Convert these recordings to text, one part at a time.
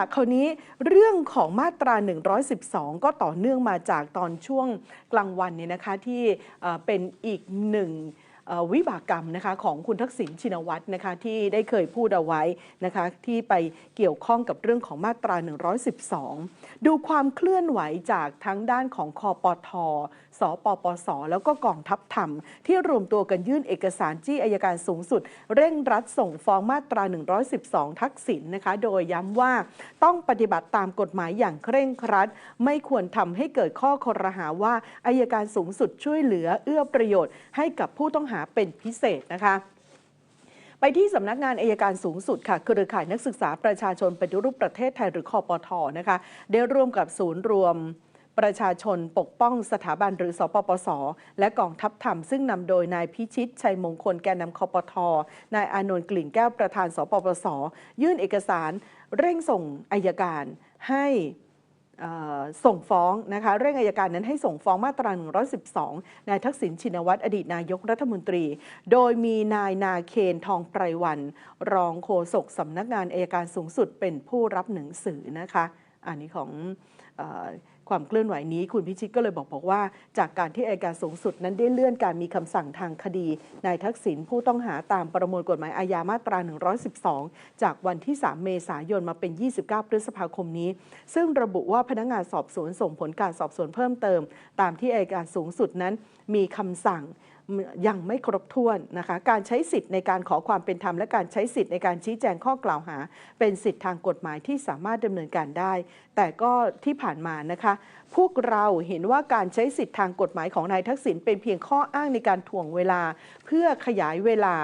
ละคราวนี้เรื่องของมาตรา 112 ก็ต่อเนื่องมาจากตอนช่วงกลางวันเนี่ยนะคะที่เป็นอีกหนึ่ง วิบากกรรมนะคะของคุณทักษิณชินวัตรนะคะที่ได้เคยพูดเอาไว้นะคะที่ไปเกี่ยวข้องกับเรื่องของมาตรา 112 ดูความเคลื่อนไหวจากทั้งด้านของคอปทสปปส แล้วก็กองทัพธรรม ที่รวมตัวกันยื่นเอกสารจี้อายการสูงสุด เร่งรัดส่งฟ้องมาตรา 112 ทักษิณนะคะโดยย้ำว่าต้องปฏิบัติตามกฎหมายอย่างเคร่งครัด ไม่ควรทำให้เกิดข้อคอรหาว่าอายการสูงสุดช่วยเหลือเอื้อประโยชน์ให้กับผู้ต้องหาเป็นพิเศษนะคะไปที่สำนักงานอายการสูงสุดค่ะเครือข่ายนักศึกษาประชาชนปฏิรูปประเทศไทยหรือคอปทนะคะ ได้ร่วมกับศูนย์รวมประชาชนปกป้องสถาบันหรือสปปส และกองทัพธรรม ซึ่งนำโดยนายพิชิต ชัยมงคลแกนนำคอปทนายอานนท์กลิ่นแก้วประธาน สปปส ยื่นเอกสารเร่งส่งอายการให้ ส่งฟ้องนะคะเร่งอายการนั้นให้ส่งฟ้องมาตรา 112 นายทักษิณชินวัตรอดีตนายกรัฐมนตรี โดยมีนายนาเคนทองไพรวัน รองโฆษกสำนักงานอายการสูงสุดเป็นผู้รับหนังสือนะคะ อันนี้ของอความเคลื่อนไหวนี้คุณพิชิตก็เลยบอกบอกว่า จากการที่อายการสูงสุดนั้นได้เลื่อนการมีคำสั่งทางคดีนายทักษิณผู้ต้องหาตามประมวลกฎหมายอาญามาตรา 112 จากวันที่ 3 เมษายนมาเป็น 29 พฤษภาคมนี้ ซึ่งระบุว่าพนักงานสอบสวนส่งผลการสอบสวนเพิ่มเติม ตามที่อายการสูงสุดนั้นมีคำสั่ง ยังไม่ครบถ้วนนะคะ การใช้สิทธิ์ในการขอความเป็นธรรมและการใช้สิทธิ์ในการชี้แจงข้อกล่าวหา เป็นสิทธิทางกฎหมายที่สามารถดำเนินการได้ แต่ก็ที่ผ่านมานะคะ พวกเราเห็นว่าการใช้สิทธิทางกฎหมายของนายทักษิณเป็นเพียงข้ออ้างในการถ่วงเวลา เพื่อขยายเวลา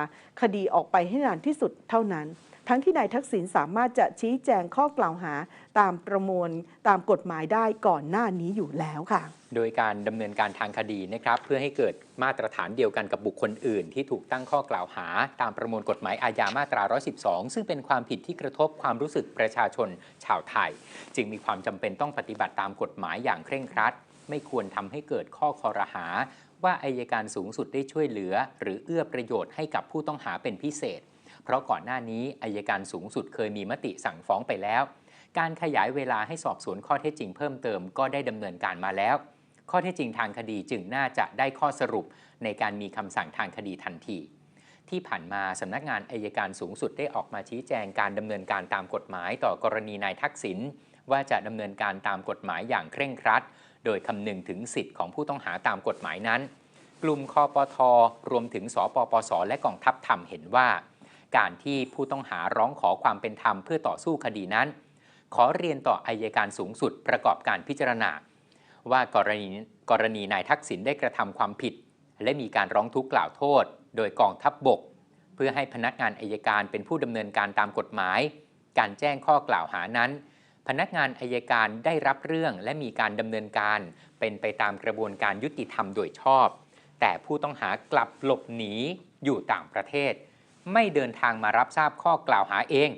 คดีออกไปให้นานที่สุดเท่านั้น ทั้งที่นายทักษิณสามารถจะชี้แจงข้อกล่าวหาตามประมวลตามกฎหมายได้ก่อนหน้านี้อยู่แล้วค่ะ โดยการดำเนินการทางคดีนะครับเพื่อให้เกิดมาตรฐานเดียวกันกับบุคคลอื่น ที่ถูกตั้งข้อกล่าวหา ตามประมวลกฎหมายอาญามาตรา 112 ซึ่งเป็นความผิดที่กระทบความรู้สึกประชาชนชาวไทย จึงมีความจำเป็นต้องปฏิบัติตามกฎหมายอย่างเคร่งครัด ไม่ควรทำให้เกิดข้อคอรหา ว่าอายการสูงสุดได้ช่วยเหลือ หรือเอื้อประโยชน์ให้กับผู้ต้องหาเป็นพิเศษ เพราะก่อนหน้านี้อายการสูงสุดเคยมีมติสั่งฟ้องไปแล้ว การขยายเวลาให้สอบสวนข้อเท็จจริงเพิ่มเติมก็ได้ดำเนินการมาแล้ว ข้อเท็จจริงทางคดีจึงน่าจะได้ข้อสรุปในการมีคำสั่งทางคดีทันที ที่ผ่านมาสำนักงานอายการสูงสุดได้ออกมาชี้แจงการดำเนินการตามกฎหมายต่อกรณีนายทักษิณว่าจะดำเนินการตามกฎหมายอย่างเคร่งครัด โดยคำนึงถึงสิทธิ์ของผู้ต้องหาตามกฎหมายนั้น กลุ่มคอปทรวมถึงสปปส และกองทัพธรรมเห็นว่า การที่ผู้ต้องหาร้องขอความเป็นธรรมเพื่อต่อสู้คดีนั้น ขอเรียนต่ออายการสูงสุดประกอบการพิจารณา ว่ากรณีกรณีนายทักษิณได้กระทำความผิด และมีการร้องทุกข์กล่าวโทษ โดยกองทัพบบก เพื่อให้พนักงานอายการเป็นผู้ดำเนินการตามกฎหมาย การแจ้งข้อกล่าวหานั้น พนักงานอายการได้รับเรื่องและมีการดำเนินการ เป็นไปตามกระบวนการยุติธรรมโดยชอบ แต่ผู้ต้องหากลับหลบหนีอยู่ต่างประเทศ ไม่เดินทางมารับทราบข้อกล่าวหาเอง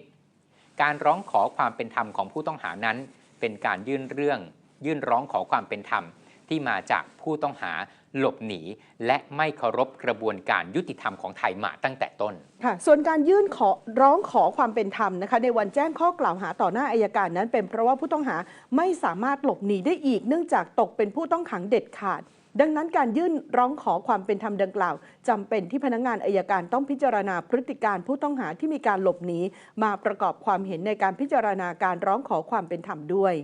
การร้องขอความเป็นธรรมของผู้ต้องหานั้น เป็นการยื่นเรื่อง ยื่นร้องขอความเป็นธรรมที่มาจากผู้ต้องหาหลบหนี และไม่เคารพกระบวนการยุติธรรมของไทยมาตั้งแต่ต้น ค่ะ ส่วนการยื่นขอร้องขอความเป็นธรรมนะคะ ในวันแจ้งข้อกล่าวหาต่อหน้าอายการนั้น เป็นเพราะว่าผู้ต้องหาไม่สามารถหลบหนีได้อีก เนื่องจากตกเป็นผู้ต้องขังเด็ดขาด ดังนั้นการยื่นร้องขอความเป็นธรรมดังกล่าวจำเป็นที่พนักงานอายการต้องพิจารณาพฤติการผู้ต้องหาที่มีการหลบหนีมาประกอบความเห็นในการพิจารณาการร้องขอความเป็นธรรมด้วย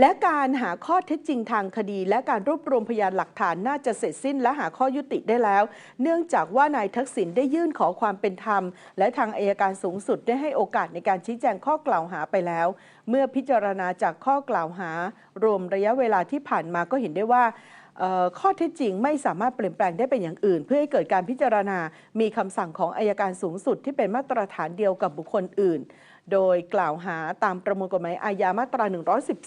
และการหาข้อเท็จจริงทางคดี และการรวบรวมพยานหลักฐานน่าจะเสร็จสิ้นและหาข้อยุติได้แล้ว เนื่องจากว่านายทักษิณได้ยื่นขอความเป็นธรรม และทางอายการสูงสุดได้ให้โอกาสในการชี้แจงข้อกล่าวหาไปแล้ว เมื่อพิจารณาจากข้อกล่าวหารวมระยะเวลาที่ผ่านมาก็เห็นได้ว่า ข้อเท็จจริงไม่สามารถเปลี่ยนแปลงได้เป็นอย่างอื่น เพื่อให้เกิดการพิจารณา มีคำสั่งของอายการสูงสุดที่เป็นมาตรฐานเดียวกับบุคคลอื่น โดยกล่าวหาตามประมวลกฎหมายอาญามาตรา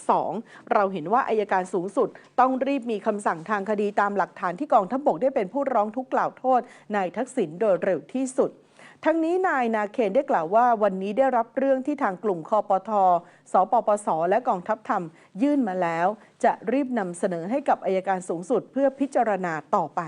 112 เราเห็นว่าอายการสูงสุด ต้องรีบมีคำสั่งทางคดีตามหลักฐานที่กองทัพบกได้เป็นผู้ร้องทุกข์กล่าวโทษนายทักษิณโดยเร็วที่สุด ทั้งนี้นายนาเคนได้กล่าวว่าวันนี้ได้รับเรื่องที่ทางกลุ่มคอปทสปปส และกองทัพธรรม ยื่นมาแล้ว จะรีบนำเสนอให้กับอายการสูงสุดเพื่อพิจารณาต่อไป